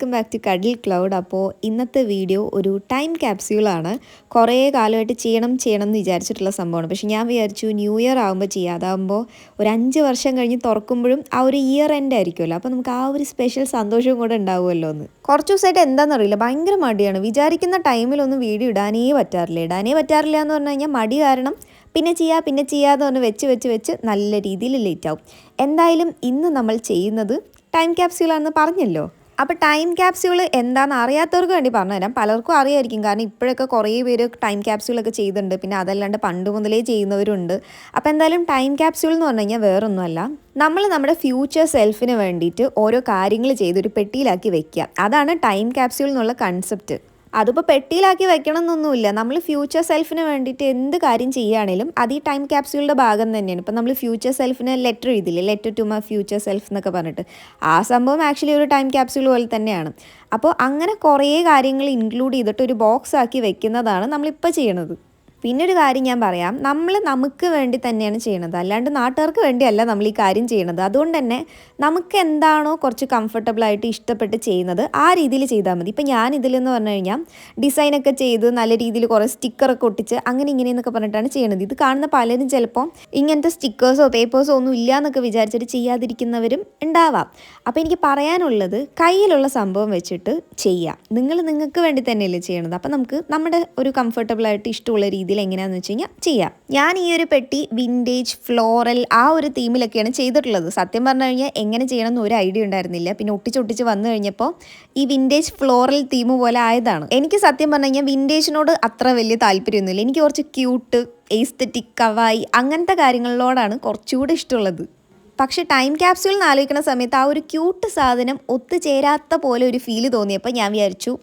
Welcome back to cuddle cloud. അപ്പോൾ ഇന്നത്തെ video ഒരു ടൈം ക്യാപ്സ്യൂളാണ്. കുറേ കാലമായിട്ട് ചെയ്യണം ചെയ്യണം എന്ന് വിചാരിച്ചിട്ടുള്ള സംഭവമാണ്. പക്ഷെ ഞാൻ വിചാരിച്ചു ന്യൂ ഇയർ ആകുമ്പോൾ ചെയ്യാം. അതാകുമ്പോൾ ഒരു അഞ്ച് വർഷം കഴിഞ്ഞ് തുറക്കുമ്പോഴും ആ ഒരു ഇയർ എൻഡ് ആയിരിക്കുമല്ലോ. അപ്പോൾ നമുക്ക് ആ ഒരു സ്പെഷ്യൽ സന്തോഷവും കൂടെ ഉണ്ടാവുമല്ലോ എന്ന്. കുറച്ച് ദിവസമായിട്ട് എന്താണെന്നറിയില്ല. ഭയങ്കര മടിയാണ്. വിചാരിക്കുന്ന ടൈമിലൊന്നും വീഡിയോ ഇടാനേ പറ്റാറില്ല. ഇടാനേ പറ്റാറില്ല എന്ന് പറഞ്ഞു കഴിഞ്ഞാൽ മടി കാരണം പിന്നെ ചെയ്യാ പിന്നെ ചെയ്യാതെ പറഞ്ഞ് വെച്ച് വെച്ച് വെച്ച് നല്ല രീതിയിൽ ലേറ്റ് ആവും. എന്തായാലും ഇന്ന് നമ്മൾ ചെയ്യുന്നത് ടൈം ക്യാപ്സ്യൂളാണെന്ന് പറഞ്ഞല്ലോ. അപ്പോൾ ടൈം ക്യാപ്സ്യൂൾ എന്താണെന്ന് അറിയാത്തവർക്ക് വേണ്ടി പറഞ്ഞുതരാം പലർക്കും അറിയായിരിക്കും. കാരണം ഇപ്പോഴൊക്കെ കുറേ പേര് ടൈം ക്യാപ്സ്യൂളൊക്കെ ചെയ്തിട്ടുണ്ട്. പിന്നെ അതല്ലാണ്ട് പണ്ട് മുതലേ ചെയ്യുന്നവരുണ്ട്. അപ്പോൾ എന്തായാലും ടൈം ക്യാപ്സ്യൂൾ എന്ന് പറഞ്ഞു കഴിഞ്ഞാൽ വേറൊന്നുമല്ല. നമ്മൾ നമ്മുടെ ഫ്യൂച്ചർ സെൽഫിന് വേണ്ടിയിട്ട് ഓരോ കാര്യങ്ങൾ ചെയ്ത് ഒരു പെട്ടിയിലാക്കി വെക്കുക. അതാണ് ടൈം ക്യാപ്സ്യൂൾ എന്നുള്ള കൺസെപ്റ്റ് അതിപ്പോൾ പെട്ടിയിലാക്കി വെക്കണം എന്നൊന്നുമില്ല നമ്മൾ ഫ്യൂച്ചർ സെൽഫിന് വേണ്ടിയിട്ട് എന്ത് കാര്യം ചെയ്യുകയാണെങ്കിലും അത് ഈ ടൈം ക്യാപ്സ്യൂളിന്റെ ഭാഗം തന്നെയാണ്. ഇപ്പം നമ്മൾ ഫ്യൂച്ചർ സെൽഫിന് letter എഴുതില്ലേ? Letter to my future self എന്നൊക്കെ പറഞ്ഞിട്ട്. ആ സംഭവം ആക്ച്വലി ഒരു ടൈം ക്യാപ്സ്യൂൾ പോലെ തന്നെയാണ്. അപ്പോൾ അങ്ങനെ കുറേ കാര്യങ്ങൾ ഇൻക്ലൂഡ് ചെയ്തിട്ട് ഒരു ബോക്സ് ആക്കി വെക്കുന്നതാണ് നമ്മളിപ്പോൾ ചെയ്യണത്. പിന്നെ ഒരു കാര്യം ഞാൻ പറയാം. നമ്മൾ നമുക്ക് വേണ്ടി തന്നെയാണ് ചെയ്യണത്. അല്ലാണ്ട് നാട്ടുകാർക്ക് വേണ്ടിയല്ല നമ്മൾ ഈ കാര്യം ചെയ്യണത്. അതുകൊണ്ട് തന്നെ നമുക്ക് എന്താണോ കുറച്ച് കംഫർട്ടബിളായിട്ട് ഇഷ്ടപ്പെട്ട് ചെയ്യുന്നത് ആ രീതിയിൽ ചെയ്താൽ മതി. ഇപ്പം ഞാൻ ഇതിലെന്ന് പറഞ്ഞു കഴിഞ്ഞാൽ ഡിസൈനൊക്കെ ചെയ്ത് നല്ല രീതിയിൽ കുറേ സ്റ്റിക്കറൊക്കെ ഒട്ടിച്ച് അങ്ങനെ ഇങ്ങനെയെന്നൊക്കെ പറഞ്ഞിട്ടാണ് ചെയ്യണത്. ഇത് കാണുന്ന പലരും ചിലപ്പോൾ ഇങ്ങനത്തെ സ്റ്റിക്കേഴ്സോ പേപ്പേഴ്സോ ഒന്നും ഇല്ല എന്നൊക്കെ വിചാരിച്ചിട്ട് ചെയ്യാതിരിക്കുന്നവരും ഉണ്ടാവാം. അപ്പോൾ എനിക്ക് പറയാനുള്ളത് കയ്യിലുള്ള സംഭവം വെച്ചിട്ട് ചെയ്യാം. നിങ്ങൾ നിങ്ങൾക്ക് വേണ്ടി തന്നെയല്ലേ ചെയ്യണത്. അപ്പോൾ നമുക്ക് നമ്മുടെ ഒരു കംഫർട്ടബിളായിട്ട് ഇഷ്ടമുള്ള രീതിയിൽ എങ്ങനെയാണെന്ന് വെച്ച് കഴിഞ്ഞാൽ ചെയ്യാം. ഞാൻ ഈ ഒരു പെട്ടി വിന്റേജ് ഫ്ലോറൽ ആ ഒരു തീമിലൊക്കെയാണ് ചെയ്തിട്ടുള്ളത്. സത്യം പറഞ്ഞു കഴിഞ്ഞാൽ എങ്ങനെ ചെയ്യണം എന്ന് ഒരു ഐഡിയ ഉണ്ടായിരുന്നില്ല. പിന്നെ ഒട്ടിച്ചൊട്ടിച്ച് വന്നു കഴിഞ്ഞപ്പോൾ ഈ വിന്റേജ് ഫ്ലോറൽ തീം പോലെ ആയതാണ്. എനിക്ക് സത്യം പറഞ്ഞു കഴിഞ്ഞാൽ വിന്റേജിനോട് അത്ര വലിയ താല്പര്യമൊന്നുമില്ല. എനിക്ക് കുറച്ച് ക്യൂട്ട് എയ്സ്തറ്റിക് കവായി അങ്ങനത്തെ കാര്യങ്ങളിലോടാണ് കുറച്ചുകൂടി ഇഷ്ടമുള്ളത്. പക്ഷേ ടൈം ക്യാപ്സ്യൂൾ എന്ന് ആലോചിക്കുന്ന സമയത്ത് ആ ഒരു ക്യൂട്ട് സാധനം ഒത്തുചേരാത്ത പോലെ ഒരു ഫീൽ തോന്നിയപ്പോൾ ഞാൻ വിചാരിച്ചു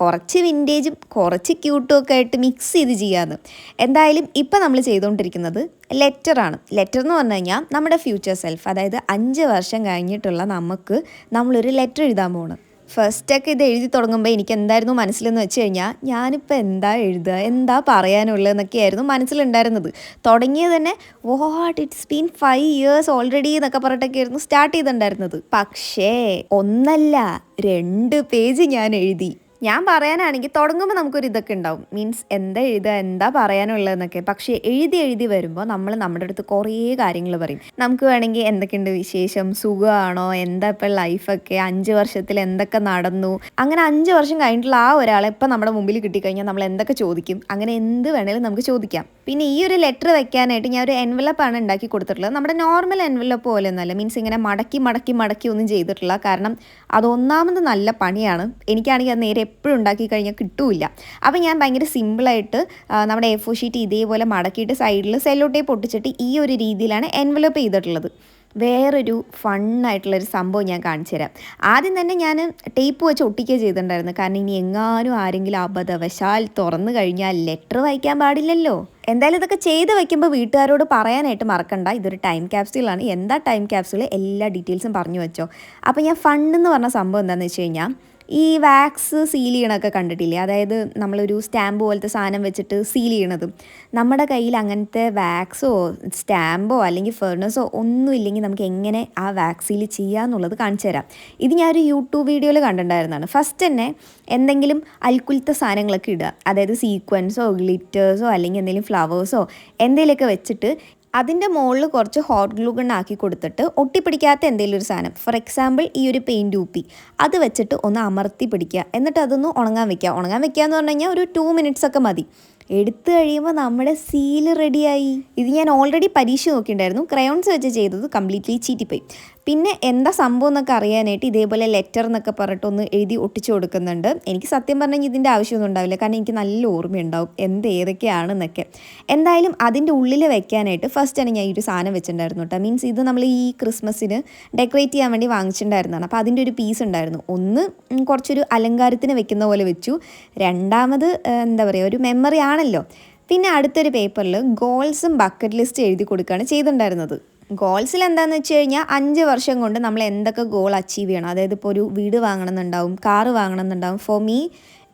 കുറച്ച് വിന്റേജും കുറച്ച് ക്യൂട്ടും ഒക്കെ ആയിട്ട് മിക്സ് ചെയ്ത് ചെയ്യാമെന്ന് എന്തായാലും ഇപ്പം നമ്മൾ ചെയ്തുകൊണ്ടിരിക്കുന്നത് ലെറ്ററാണ് ലെറ്റർ എന്ന് പറഞ്ഞു കഴിഞ്ഞാൽ നമ്മുടെ ഫ്യൂച്ചർ സെൽഫ് അതായത് അഞ്ച് വർഷം കഴിഞ്ഞിട്ടുള്ള നമുക്ക് നമ്മളൊരു ലെറ്റർ എഴുതാൻ പോകണം ഫസ്റ്റൊക്കെ ഇത് എഴുതി തുടങ്ങുമ്പോൾ എനിക്ക് എന്തായിരുന്നു മനസ്സിലെന്ന് വെച്ച് കഴിഞ്ഞാൽ ഞാനിപ്പോൾ എന്താ എഴുതുക എന്താ പറയാനുള്ളതെന്നൊക്കെയായിരുന്നു മനസ്സിലുണ്ടായിരുന്നത്. തുടങ്ങിയത് തന്നെ what it's been five years already എന്നൊക്കെ പറഞ്ഞിട്ടൊക്കെയായിരുന്നു സ്റ്റാർട്ട് ചെയ്തിട്ടുണ്ടായിരുന്നത്. പക്ഷേ ഒന്നല്ല രണ്ട് പേജ് ഞാൻ എഴുതി. ഞാൻ പറയാനാണെങ്കിൽ തുടങ്ങുമ്പോൾ നമുക്കൊരു ഇതൊക്കെ ഉണ്ടാവും. മീൻസ് എന്താ എഴുതുക എന്താ പറയാനുള്ളതെന്നൊക്കെ പക്ഷേ എഴുതി എഴുതി വരുമ്പോൾ നമ്മൾ നമ്മുടെ അടുത്ത് കുറേ കാര്യങ്ങൾ പറയും. നമുക്ക് വേണമെങ്കിൽ എന്തൊക്കെയുണ്ട് വിശേഷം? സുഖമാണോ? എന്താ ഇപ്പം ലൈഫൊക്കെ അഞ്ച് വർഷത്തിൽ എന്തൊക്കെ നടന്നു? അങ്ങനെ അഞ്ച് വർഷം കഴിഞ്ഞിട്ടുള്ള ആ ഒരാളെ ഇപ്പം നമ്മുടെ മുമ്പിൽ കിട്ടിക്കഴിഞ്ഞാൽ നമ്മൾ എന്തൊക്കെ ചോദിക്കും? അങ്ങനെ എന്ത് വേണേലും നമുക്ക് ചോദിക്കാം. പിന്നെ ഈ ഒരു ലെറ്റർ വെക്കാനായിട്ട് ഞാൻ ഒരു എൻവലപ്പാണ് ഉണ്ടാക്കി കൊടുത്തിട്ടുള്ളത്. നമ്മുടെ നോർമൽ എൻവലപ്പ് പോലെ ഒന്നുമല്ല മീൻസ് ഇങ്ങനെ മടക്കി മടക്കി മടക്കി ഒന്നും ചെയ്തിട്ടില്ല. കാരണം അതൊന്നാമത് നല്ല പണിയാണ്. എനിക്കാണെങ്കിൽ അത് നേരെ എപ്പോഴും ഉണ്ടാക്കി കഴിഞ്ഞാൽ കിട്ടൂല അപ്പോൾ ഞാൻ ഭയങ്കര സിമ്പിളായിട്ട് നമ്മുടെ എ ഷീറ്റ് ഇതേപോലെ മടക്കിയിട്ട് സൈഡിൽ സെല്ലോ ടേപ്പ് ഒട്ടിച്ചിട്ട് ഈ ഒരു രീതിയിലാണ് എൻവലപ്പ് ചെയ്തിട്ടുള്ളത്. വേറൊരു ഫണ്ണായിട്ടുള്ളൊരു സംഭവം ഞാൻ കാണിച്ചു തരാം. ആദ്യം തന്നെ ഞാൻ ടേപ്പ് വെച്ച് ഒട്ടിക്കുക ചെയ്തിട്ടുണ്ടായിരുന്നു. കാരണം ഇനി എങ്ങാനും ആരെങ്കിലും അബദ്ധവശാൽ തുറന്നു കഴിഞ്ഞാൽ ലെറ്റർ വായിക്കാൻ പാടില്ലല്ലോ. എന്തായാലും ഇതൊക്കെ ചെയ്ത് വെക്കുമ്പോൾ വീട്ടുകാരോട് പറയാനായിട്ട് മറക്കണ്ട. ഇതൊരു ടൈം ക്യാപ്സ്യൂളാണ്. എന്താ ടൈം ക്യാപ്സ്യൂൾ എല്ലാ ഡീറ്റെയിൽസും പറഞ്ഞു വെച്ചോ. അപ്പോൾ ഞാൻ ഫണ്ടെന്ന് പറഞ്ഞ സംഭവം എന്താണെന്ന് വെച്ച് കഴിഞ്ഞാൽ ഈ വാക്സ് സീൽ ചെയ്യണമൊക്കെ കണ്ടിട്ടില്ലേ? അതായത് നമ്മളൊരു സ്റ്റാമ്പ് പോലത്തെ സാധനം വെച്ചിട്ട് സീൽ ചെയ്യണത്. നമ്മുടെ കയ്യിൽ അങ്ങനത്തെ വാക്സോ സ്റ്റാമ്പോ അല്ലെങ്കിൽ ഫെർണസോ ഒന്നും ഇല്ലെങ്കിൽ നമുക്ക് എങ്ങനെ ആ വാക്സ് സീൽ ചെയ്യാന്നുള്ളത് കാണിച്ചു തരാം. ഇത് ഞാനൊരു യൂട്യൂബ് വീഡിയോയിൽ കണ്ടിട്ടുണ്ടായിരുന്നതാണ്. ഫസ്റ്റ് തന്നെ എന്തെങ്കിലും അൽക്കുലത്തെ സാധനങ്ങളൊക്കെ ഇടുക. അതായത് സീക്വൻസോ ഗ്ലിറ്റേഴ്സോ അല്ലെങ്കിൽ എന്തെങ്കിലും ഫ്ലവേഴ്സോ എന്തെങ്കിലുമൊക്കെ വെച്ചിട്ട് അതിന്റെ മുകളിൽ കുറച്ച് ഹോട്ട് ഗ്ലൂ ഗൺ ആക്കി കൊടുത്തിട്ട് ഒട്ടിപ്പിടിക്കാത്ത എന്തെങ്കിലും ഒരു സാധനം. ഫോർ എക്സാമ്പിൾ ഈ ഒരു പെയിന്റ് ഊപ്പി അത് വെച്ചിട്ട് ഒന്ന് അമർത്തി പിടിക്കുക. എന്നിട്ട് അതൊന്ന് ഉണങ്ങാൻ വെക്കുക. ഉണങ്ങാൻ വെക്കുക എന്ന് പറഞ്ഞു കഴിഞ്ഞാൽ ഒരു ടു മിനിറ്റ്സ് ഒക്കെ മതി. എടുത്തു കഴിയുമ്പോൾ നമ്മുടെ സീൽ റെഡിയായി ഇത് ഞാൻ ഓൾറെഡി പരീക്ഷ നോക്കിയിട്ടുണ്ടായിരുന്നു. ക്രയോൺസ് വെച്ച് ചെയ്തത് കംപ്ലീറ്റ്ലി ചീറ്റിപ്പോയി. പിന്നെ എന്താ സംഭവം എന്നൊക്കെ അറിയാനായിട്ട് ഇതേപോലെ ലെറ്റർ എന്നൊക്കെ പറഞ്ഞിട്ട് ഒന്ന് എഴുതി ഒട്ടിച്ചു കൊടുക്കുന്നുണ്ട്. എനിക്ക് സത്യം പറഞ്ഞാൽ ഇതിന്റെ ആവശ്യമൊന്നും ഉണ്ടാവില്ല. കാരണം എനിക്ക് നല്ല ഓർമ്മയുണ്ടാവും. എന്ത് ഏതൊക്കെയാണെന്നൊക്കെ. എന്തായാലും അതിന്റെ ഉള്ളിൽ വെക്കാനായിട്ട് ഫസ്റ്റാണ് ഞാൻ ഈ ഒരു സാധനം വെച്ചിട്ടുണ്ടായിരുന്നു കേട്ടോ. മീൻസ് ഇത് നമ്മൾ ഈ ക്രിസ്മസിന് ഡെക്കറേറ്റ് ചെയ്യാൻ വേണ്ടി വാങ്ങിച്ചിട്ടുണ്ടായിരുന്നതാണ്. അപ്പോൾ അതിന്റെ ഒരു പീസ് ഉണ്ടായിരുന്നു. ഒന്ന് കുറച്ചൊരു അലങ്കാരത്തിന് വെക്കുന്ന പോലെ വെച്ചു. രണ്ടാമത് എന്താ പറയുക ഒരു മെമ്മറി ആണല്ലോ. പിന്നെ അടുത്തൊരു പേപ്പറിൽ ഗോൾസും ബക്കറ്റ് ലിസ്റ്റ് എഴുതി കൊടുക്കുകയാണ് ചെയ്തിട്ടുണ്ടായിരുന്നത്. ഗോൾസിൽ എന്താണെന്ന് വെച്ച് കഴിഞ്ഞാൽ അഞ്ച് വർഷം കൊണ്ട് നമ്മൾ എന്തൊക്കെ ഗോൾ അച്ചീവ് ചെയ്യണം. അതായത് ഇപ്പോൾ ഒരു വീട് വാങ്ങണമെന്നുണ്ടാവും കാറ് വാങ്ങണമെന്നുണ്ടാവും. ഫോർ മീ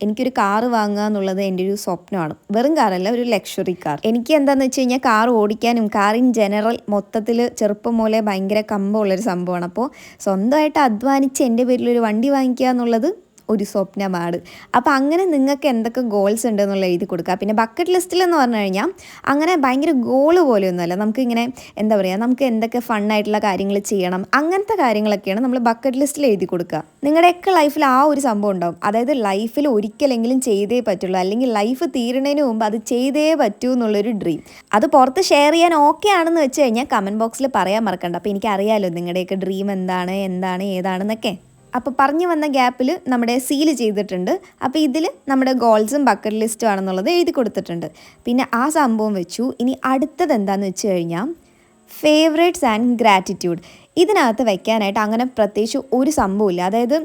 എനിക്കൊരു കാറ് വാങ്ങുക എന്നുള്ളത് എന്റെ ഒരു സ്വപ്നമാണ്. വെറും കാറല്ല ഒരു ലക്ഷറി കാർ എനിക്ക് എന്താണെന്ന് വെച്ച് കഴിഞ്ഞാൽ കാർ ഓടിക്കാനും കാർ ഇൻ ജനറൽ മൊത്തത്തിൽ ചെറുപ്പം മുതലേ ഭയങ്കര കമ്പമുള്ളൊരു സംഭവമാണ്. അപ്പോൾ സ്വന്തമായിട്ട് അധ്വാനിച്ച് എന്റെ പേരിൽ ഒരു വണ്ടി വാങ്ങിക്കുക എന്നുള്ളത് ഒരു സ്വപ്നമാണ്. അപ്പോൾ അങ്ങനെ നിങ്ങൾക്ക് എന്തൊക്കെ ഗോൾസ് ഉണ്ട് എന്നുള്ള എഴുതി കൊടുക്കുക. പിന്നെ ബക്കറ്റ് ലിസ്റ്റിൽ എന്ന് പറഞ്ഞു കഴിഞ്ഞാൽ അങ്ങനെ ഭയങ്കര ഗോൾ പോലെയൊന്നുമല്ല. നമുക്കിങ്ങനെ എന്താ പറയുക നമുക്ക് എന്തൊക്കെ ഫണ്ണായിട്ടുള്ള കാര്യങ്ങൾ ചെയ്യണം. അങ്ങനത്തെ കാര്യങ്ങളൊക്കെയാണ് നമ്മൾ ബക്കറ്റ് ലിസ്റ്റിൽ എഴുതി കൊടുക്കുക. നിങ്ങളുടെയൊക്കെ ലൈഫിൽ ആ ഒരു സംഭവം ഉണ്ടാവും. അതായത് ലൈഫിൽ ഒരിക്കലെങ്കിലും ചെയ്തേ പറ്റുള്ളൂ. അല്ലെങ്കിൽ ലൈഫ് തീരുന്നതിന് മുമ്പ് അത് ചെയ്തേ പറ്റൂ എന്നുള്ളൊരു ഡ്രീം അത് പുറത്ത് ഷെയർ ചെയ്യാൻ ഓക്കെ ആണെന്ന് വെച്ച് കഴിഞ്ഞാൽ കമന്റ് ബോക്സിൽ പറയാൻ മറക്കണ്ട. അപ്പോൾ എനിക്കറിയാമല്ലോ നിങ്ങളുടെയൊക്കെ ഡ്രീം എന്താണ് എന്താണ് ഏതാണെന്നൊക്കെ. അപ്പോൾ പറഞ്ഞു വന്ന ഗ്യാപ്പിൽ നമ്മുടെ സീൽ ചെയ്തിട്ടുണ്ട്. അപ്പോൾ ഇതിൽ നമ്മുടെ ഗോൾസും ബക്കറ്റ് ലിസ്റ്റും ആണെന്നുള്ളത് എഴുതി കൊടുത്തിട്ടുണ്ട്. പിന്നെ ആ സംഭവം വെച്ചു. ഇനി അടുത്തത് എന്താണെന്ന് വെച്ച് കഴിഞ്ഞാൽ ഫേവറേറ്റ്സ് ആൻഡ് ഗ്രാറ്റിറ്റ്യൂഡ് ഇതിനകത്ത് വെക്കാനായിട്ട് അങ്ങനെ പ്രത്യേകിച്ച് ഒരു സംഭവമില്ല അതായത്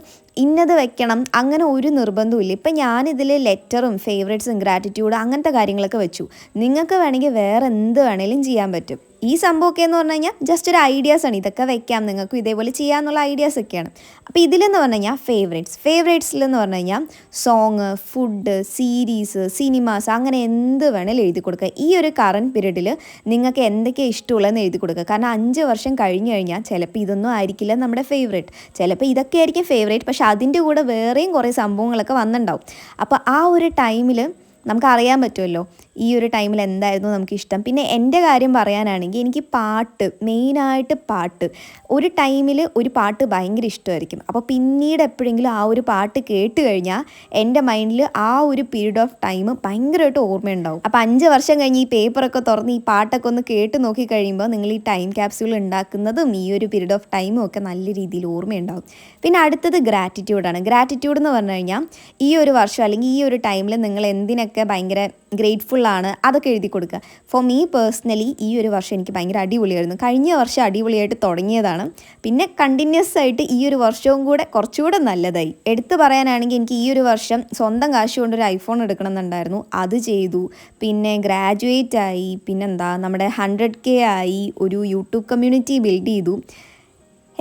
ഇന്നത് വെക്കണം അങ്ങനെ ഒരു നിർബന്ധമില്ല ഇപ്പം ഞാനിതിൽ ലെറ്ററും ഫേവറേറ്റ്സും ഗ്രാറ്റിറ്റ്യൂഡ് അങ്ങനത്തെ കാര്യങ്ങളൊക്കെ വെച്ചു. നിങ്ങൾക്ക് വേണമെങ്കിൽ വേറെ എന്ത് വേണേലും ചെയ്യാൻ പറ്റും. ഈ സംഭവമൊക്കെ എന്ന് പറഞ്ഞു കഴിഞ്ഞാൽ ജസ്റ്റ് ഒരു ഐഡിയാസ് ആണ്. ഇതൊക്കെ വെക്കാം നിങ്ങൾക്ക് ഇതേപോലെ ചെയ്യാമെന്നുള്ള ഐഡിയാസ് ഒക്കെയാണ്. അപ്പോൾ ഇതിലെന്ന് പറഞ്ഞു കഴിഞ്ഞാൽ ഫേവറേറ്റ്സ് ഫേവറേറ്റ്സിലെന്ന് പറഞ്ഞു കഴിഞ്ഞാൽ സോങ് ഫുഡ് സീരീസ് സിനിമാസ് അങ്ങനെ എന്ത് വേണേലും എഴുതി കൊടുക്കുക. ഈ ഒരു കറണ്ട് പീരീഡിൽ നിങ്ങൾക്ക് എന്തൊക്കെ ഇഷ്ടമുള്ളതെന്ന് എഴുതി കൊടുക്കുക. കാരണം അഞ്ച് വർഷം കഴിഞ്ഞു കഴിഞ്ഞാൽ ചിലപ്പോൾ ഇതൊന്നും ആയിരിക്കില്ല നമ്മുടെ ഫേവറേറ്റ് ചിലപ്പോൾ ഇതൊക്കെ ആയിരിക്കും ഫേവറേറ്റ് പക്ഷേ അതിന്റെ കൂടെ വേറെയും കുറേ സംഭവങ്ങളൊക്കെ വന്നിട്ടുണ്ടാവും. അപ്പോൾ ആ ഒരു ടൈമിൽ നമുക്ക് അറിയാൻ പറ്റുമല്ലോ. ഈ ഒരു ടൈമിൽ എന്തായിരുന്നു നമുക്ക് ഇഷ്ടം പിന്നെ എന്റെ കാര്യം പറയാനാണെങ്കിൽ എനിക്ക് പാട്ട് മെയിനായിട്ട് പാട്ട്. ഒരു ടൈമിൽ ഒരു പാട്ട് ഭയങ്കര ഇഷ്ടമായിരിക്കും. അപ്പോൾ പിന്നീട് എപ്പോഴെങ്കിലും ആ ഒരു പാട്ട് കേട്ട് കഴിഞ്ഞാൽ എന്റെ മൈൻഡിൽ ആ ഒരു പീരീഡ് ഓഫ് ടൈം ഭയങ്കരമായിട്ട് ഓർമ്മയുണ്ടാവും. അപ്പോൾ അഞ്ച് വർഷം കഴിഞ്ഞ് ഈ പേപ്പറൊക്കെ തുറന്ന് ഈ പാട്ടൊക്കെ ഒന്ന് കേട്ട് നോക്കി കഴിയുമ്പോൾ നിങ്ങൾ ഈ ടൈം ക്യാപ്സ്യൂൾ ഉണ്ടാക്കുന്നതും ഈ ഒരു പീരീഡ് ഓഫ് ടൈമും ഒക്കെ നല്ല രീതിയിൽ ഓർമ്മയുണ്ടാവും. പിന്നെ അടുത്തത് ഗ്രാറ്റിറ്റ്യൂഡാണ് ഗ്രാറ്റിറ്റ്യൂഡ് എന്ന് പറഞ്ഞു കഴിഞ്ഞാൽ ഈ ഒരു വർഷം അല്ലെങ്കിൽ ഈ ഒരു ടൈമിൽ നിങ്ങൾ എന്തിനൊക്കെ ഭയങ്കര ഗ്രേറ്റ്ഫുള്ളാണ് അതൊക്കെ എഴുതി കൊടുക്കുക. ഫോർ മീ പേഴ്സണലി ഈ ഒരു വർഷം എനിക്ക് ഭയങ്കര അടിപൊളിയായിരുന്നു. കഴിഞ്ഞ വർഷം അടിപൊളിയായിട്ട് തുടങ്ങിയതാണ്. പിന്നെ കണ്ടിന്യൂസ് ആയിട്ട് ഈ ഒരു വർഷവും കൂടെ കുറച്ചുകൂടെ നല്ലതായി. എടുത്തു പറയാനാണെങ്കിൽ എനിക്ക് ഈ ഒരു വർഷം സ്വന്തം കാശ് കൊണ്ട് ഒരു ഐഫോൺ എടുക്കണം എന്നുണ്ടായിരുന്നു അത് ചെയ്തു. പിന്നെ ഗ്രാജുവേറ്റ് ആയി. പിന്നെന്താ? നമ്മുടെ ഹൺഡ്രഡ് കെ ആയി. ഒരു യൂട്യൂബ് കമ്മ്യൂണിറ്റി ബിൽഡ് ചെയ്തു.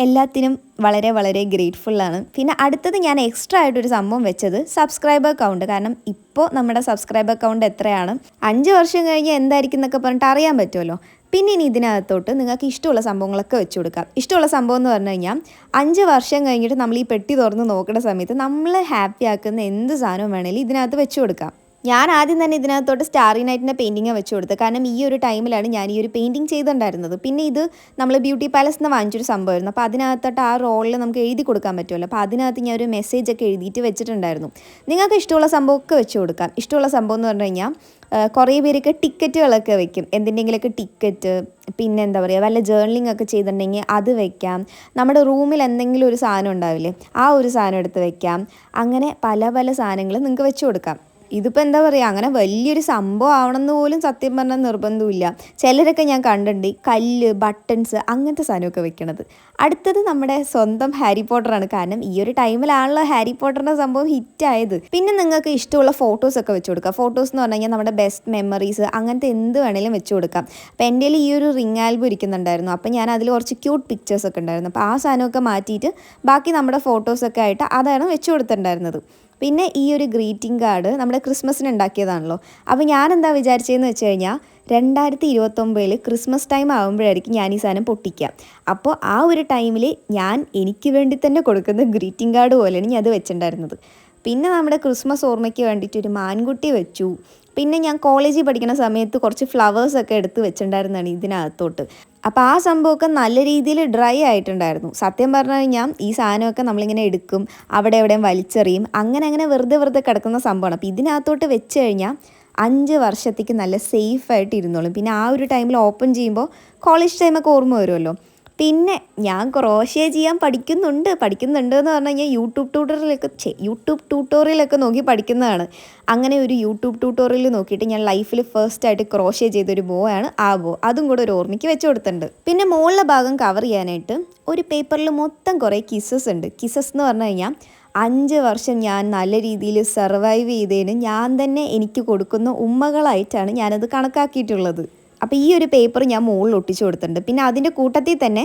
എല്ലാത്തിനും വളരെ വളരെ ഗ്രേറ്റ്ഫുള്ളാണ് പിന്നെ അടുത്തത് ഞാൻ എക്സ്ട്രാ ആയിട്ടൊരു സംഭവം വെച്ചത് സബ്സ്ക്രൈബർ അക്കൗണ്ട് കാരണം ഇപ്പോൾ നമ്മുടെ സബ്സ്ക്രൈബർ അക്കൗണ്ട് എത്രയാണ്? അഞ്ച് വർഷം കഴിഞ്ഞ് എന്തായിരിക്കും എന്നൊക്കെ പറഞ്ഞിട്ട് അറിയാൻ പറ്റുമല്ലോ. പിന്നെ ഇനി ഇതിനകത്തോട്ട് നിങ്ങൾക്ക് ഇഷ്ടമുള്ള സംഭവങ്ങളൊക്കെ വെച്ച് കൊടുക്കാം. ഇഷ്ടമുള്ള സംഭവം എന്ന് പറഞ്ഞു കഴിഞ്ഞാൽ അഞ്ച് വർഷം കഴിഞ്ഞിട്ട് നമ്മൾ ഈ പെട്ടി തുറന്ന് നോക്കുന്ന സമയത്ത് നമ്മളെ ഹാപ്പി ആക്കുന്ന എന്ത് സാധനവും വേണമെങ്കിലും ഇതിനകത്ത് വെച്ച് കൊടുക്കാം. ഞാൻ ആദ്യം തന്നെ ഇതിനകത്തോട്ട് സ്റ്റാറി നൈറ്റിന്റെ പെയിന്റിങ് വെച്ച് കൊടുത്തത്. കാരണം ഈ ഒരു ടൈമിലാണ് ഞാൻ ഈ ഒരു പെയിന്റിങ് ചെയ്തിട്ടുണ്ടായിരുന്നത് പിന്നെ ഇത് നമ്മൾ ബ്യൂട്ടി പാലസ് നിന്ന് വാങ്ങിച്ചൊരു സംഭവമായിരുന്നു. അപ്പോൾ അതിനകത്തോട്ട് ആ റോളിൽ നമുക്ക് എഴുതി കൊടുക്കാൻ പറ്റുമല്ലോ. അപ്പോൾ അതിനകത്ത് ഞാൻ ഒരു മെസ്സേജ് ഒക്കെ എഴുതിയിട്ട് വെച്ചിട്ടുണ്ടായിരുന്നു. നിങ്ങൾക്ക് ഇഷ്ടമുള്ള സംഭവമൊക്കെ വെച്ച് കൊടുക്കാം. ഇഷ്ടമുള്ള സംഭവം എന്ന് പറഞ്ഞു കഴിഞ്ഞാൽ കുറേ പേരൊക്കെ ടിക്കറ്റുകളൊക്കെ വെക്കും. എന്തിന്റെങ്കിലൊക്കെ ടിക്കറ്റ് പിന്നെ എന്താ പറയുക വല്ല ജേർണലിംഗ് ഒക്കെ ചെയ്തിട്ടുണ്ടെങ്കിൽ അത് വെക്കാം. നമ്മുടെ റൂമിൽ എന്തെങ്കിലും ഒരു സാധനം ഉണ്ടാവില്ലേ ആ ഒരു സാധനം എടുത്ത് വെക്കാം. അങ്ങനെ പല പല സാധനങ്ങൾ നിങ്ങൾക്ക് വെച്ച് കൊടുക്കാം. ഇതിപ്പോൾ എന്താ പറയുക അങ്ങനെ വലിയൊരു സംഭവം ആവണമെന്ന് പോലും സത്യം പറഞ്ഞാൽ നിർബന്ധമില്ല ചിലരൊക്കെ ഞാൻ കണ്ടിട്ടുണ്ട് കല്ല് ബട്ടൺസ് അങ്ങനത്തെ സാധനമൊക്കെ വെക്കണത്. അടുത്തത് നമ്മുടെ സ്വന്തം ഹാരി പോട്ടറാണ്. കാരണം ഈ ഒരു ടൈമിലാണല്ലോ ഹാരി പോട്ടറിന്റെ സംഭവം ഹിറ്റായത്. പിന്നെ നിങ്ങൾക്ക് ഇഷ്ടമുള്ള ഫോട്ടോസ് ഒക്കെ വെച്ച് കൊടുക്കാം. ഫോട്ടോസ് എന്ന് പറഞ്ഞു കഴിഞ്ഞാൽ നമ്മുടെ ബെസ്റ്റ് മെമ്മറീസ് അങ്ങനത്തെ എന്ത് വേണേലും വെച്ച് കൊടുക്കാം. അപ്പോൾ എന്റെ ഈ ഒരു റിംഗ് ആൽബം ഇരിക്കുന്നുണ്ടായിരുന്നു. അപ്പോൾ ഞാൻ അതിൽ കുറച്ച് ക്യൂട്ട് പിക്ചേഴ്സ് ഒക്കെ ഉണ്ടായിരുന്നു. അപ്പോൾ ആ സാധനമൊക്കെ മാറ്റിയിട്ട് ബാക്കി നമ്മുടെ ഫോട്ടോസൊക്കെ ആയിട്ട് അതാണ് വെച്ച് കൊടുത്തിട്ടുണ്ടായിരുന്നത്. പിന്നെ ഈ ഒരു ഗ്രീറ്റിംഗ് കാർഡ് നമ്മുടെ ക്രിസ്മസിന് ഉണ്ടാക്കിയതാണല്ലോ. അപ്പോൾ ഞാൻ എന്താ വിചാരിച്ചതെന്ന് വെച്ച് കഴിഞ്ഞാൽ രണ്ടായിരത്തി ഇരുപത്തൊമ്പതിൽ ക്രിസ്മസ് ടൈം ആകുമ്പോഴായിരിക്കും ഞാൻ ഈ സാധനം പൊട്ടിക്കുക അപ്പോൾ ആ ഒരു ടൈമിൽ ഞാൻ എനിക്ക് വേണ്ടി തന്നെ കൊടുക്കുന്ന ഗ്രീറ്റിംഗ് കാർഡ് പോലെയാണ് ഞാൻ അത് വെച്ചിട്ടുണ്ടായിരുന്നത് പിന്നെ നമ്മുടെ ക്രിസ്മസ് ഓർമ്മയ്ക്ക് വേണ്ടിയിട്ട് ഒരു മാൻകുട്ടി വെച്ചു. പിന്നെ ഞാൻ കോളേജിൽ പഠിക്കുന്ന സമയത്ത് കുറച്ച് ഫ്ലവേഴ്സൊക്കെ എടുത്ത് വെച്ചിട്ടുണ്ടായിരുന്നാണ് ഇതിനകത്തോട്ട്. അപ്പോൾ ആ സംഭവമൊക്കെ നല്ല രീതിയിൽ ഡ്രൈ ആയിട്ടുണ്ടായിരുന്നു. സത്യം പറഞ്ഞു കഴിഞ്ഞാൽ ഈ സാധനമൊക്കെ നമ്മളിങ്ങനെ എടുക്കും അവിടെ എവിടെയും വലിച്ചെറിയും അങ്ങനെ അങ്ങനെ വെറുതെ വെറുതെ കിടക്കുന്ന സംഭവമാണ്. അപ്പോൾ ഇതിനകത്തോട്ട് വെച്ച് കഴിഞ്ഞാൽ അഞ്ച് വർഷത്തേക്ക് നല്ല സേഫായിട്ട് ഇരുന്നോളും. പിന്നെ ആ ഒരു ടൈമിൽ ഓപ്പൺ ചെയ്യുമ്പോൾ കോളേജ് ടൈമൊക്കെ ഓർമ്മ വരുമല്ലോ. പിന്നെ ഞാൻ ക്രോഷ്യ ചെയ്യാൻ പഠിക്കുന്നുണ്ട് പഠിക്കുന്നുണ്ട് എന്ന് പറഞ്ഞു കഴിഞ്ഞാൽ യൂട്യൂബ് ട്യൂട്ടോറിയലൊക്കെ യൂട്യൂബ് ട്യൂട്ടോറിയലൊക്കെ നോക്കി പഠിക്കുന്നതാണ്. അങ്ങനെ ഒരു യൂട്യൂബ് ട്യൂട്ടോറിയൽ നോക്കിയിട്ട് ഞാൻ ലൈഫിൽ ഫസ്റ്റ് ആയിട്ട് ക്രോഷ്യ ചെയ്തൊരു ബോ ആണ് ആ ബോ അതും കൂടെ ഒരു ഓർമ്മയ്ക്ക് വെച്ച് കൊടുത്തിട്ടുണ്ട്. പിന്നെ മുകളിലെ ഭാഗം കവർ ചെയ്യാനായിട്ട് ഒരു പേപ്പറിൽ മൊത്തം കുറേ കിസസ് ഉണ്ട്. കിസസ് എന്ന് പറഞ്ഞു കഴിഞ്ഞാൽ അഞ്ച് വർഷം ഞാൻ നല്ല രീതിയിൽ സർവൈവ് ചെയ്തതിന് ഞാൻ തന്നെ എനിക്ക് കൊടുക്കുന്ന ഉമ്മകളായിട്ടാണ് ഞാനത് കണക്കാക്കിയിട്ടുള്ളത്. അപ്പോൾ ഈ ഒരു പേപ്പർ ഞാൻ മുകളിൽ ഒട്ടിച്ചു കൊടുത്തിട്ടുണ്ട്. പിന്നെ അതിന്റെ കൂട്ടത്തിൽ തന്നെ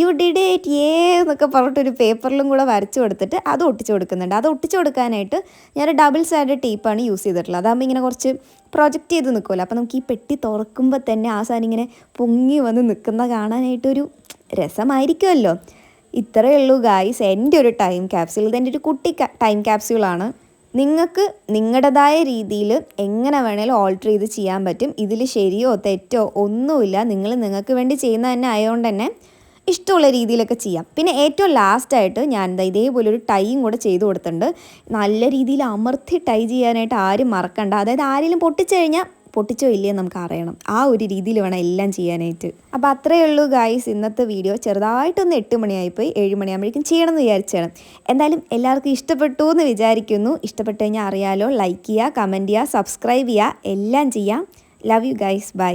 യു ഡിഡ് ഇറ്റ് ഏ എന്നൊക്കെ പറഞ്ഞിട്ടൊരു പേപ്പറിലും കൂടെ വരച്ചു കൊടുത്തിട്ട് അത് ഒട്ടിച്ചു കൊടുക്കുന്നുണ്ട്. അത് ഒട്ടിച്ചു കൊടുക്കാനായിട്ട് ഞാൻ ഡബിൾ സൈഡ് ടേപ്പാണ് യൂസ് ചെയ്തിട്ടുള്ളത്. അതാകുമ്പോൾ ഇങ്ങനെ കുറച്ച് പ്രൊജക്റ്റ് ചെയ്ത് നിൽക്കുമല്ലോ അപ്പോൾ നമുക്ക് ഈ പെട്ടി തുറക്കുമ്പോൾ തന്നെ ആ സാധനം ഇങ്ങനെ പൊങ്ങി വന്ന് നിൽക്കുന്ന കാണാനായിട്ടൊരു രസമായിരിക്കുമല്ലോ ഇത്രയേ ഉള്ളൂ ഗായ്സ് എന്റെ ഒരു ടൈം ക്യാപ്സ്യൂൾ ഇതെന്റെ ഒരു കുട്ടി ടൈം ക്യാപ്സ്യൂളാണ് നിങ്ങൾക്ക് നിങ്ങളുടേതായ രീതിയിൽ എങ്ങനെ വേണേലും ഓൾട്ടർ ചെയ്ത് ചെയ്യാൻ പറ്റും. ഇതിൽ ശരിയോ തെറ്റോ ഒന്നുമില്ല. നിങ്ങൾ നിങ്ങൾക്ക് വേണ്ടി ചെയ്യുന്ന തന്നെ ആയതുകൊണ്ട് തന്നെ ഇഷ്ടമുള്ള രീതിയിലൊക്കെ ചെയ്യാം. പിന്നെ ഏറ്റവും ലാസ്റ്റായിട്ട് ഞാൻ എന്താ ഇതേപോലെ ഒരു ടൈയും കൂടെ ചെയ്ത് കൊടുത്തിട്ടുണ്ട്. നല്ല രീതിയിൽ അമർത്തി ടൈ ചെയ്യാനായിട്ട് ആരും മറക്കണ്ട. അതായത് ആരെങ്കിലും പൊട്ടിച്ചു കഴിഞ്ഞാൽ പൊട്ടിച്ചോ ഇല്ലയോ നമുക്ക് അറിയണം. ആ ഒരു രീതിയിൽ വേണം എല്ലാം ചെയ്യാനായിട്ട്. അപ്പോൾ അത്രയേ ഉള്ളൂ ഗായ്സ് ഇന്നത്തെ വീഡിയോ ചെറുതായിട്ടൊന്ന് എട്ട് മണിയായിപ്പോയി. ഏഴ് മണിയാകുമ്പോഴേക്കും ചെയ്യണമെന്ന് വിചാരിച്ചാണ്. എന്തായാലും എല്ലാവർക്കും ഇഷ്ടപ്പെട്ടു എന്ന് വിചാരിക്കുന്നു. ഇഷ്ടപ്പെട്ടു കഴിഞ്ഞാൽ അറിയാലോ. ലൈക്ക് ചെയ്യുക കമന്റ് ചെയ്യുക സബ്സ്ക്രൈബ് ചെയ്യുക എല്ലാം ചെയ്യാം. Love you guys bye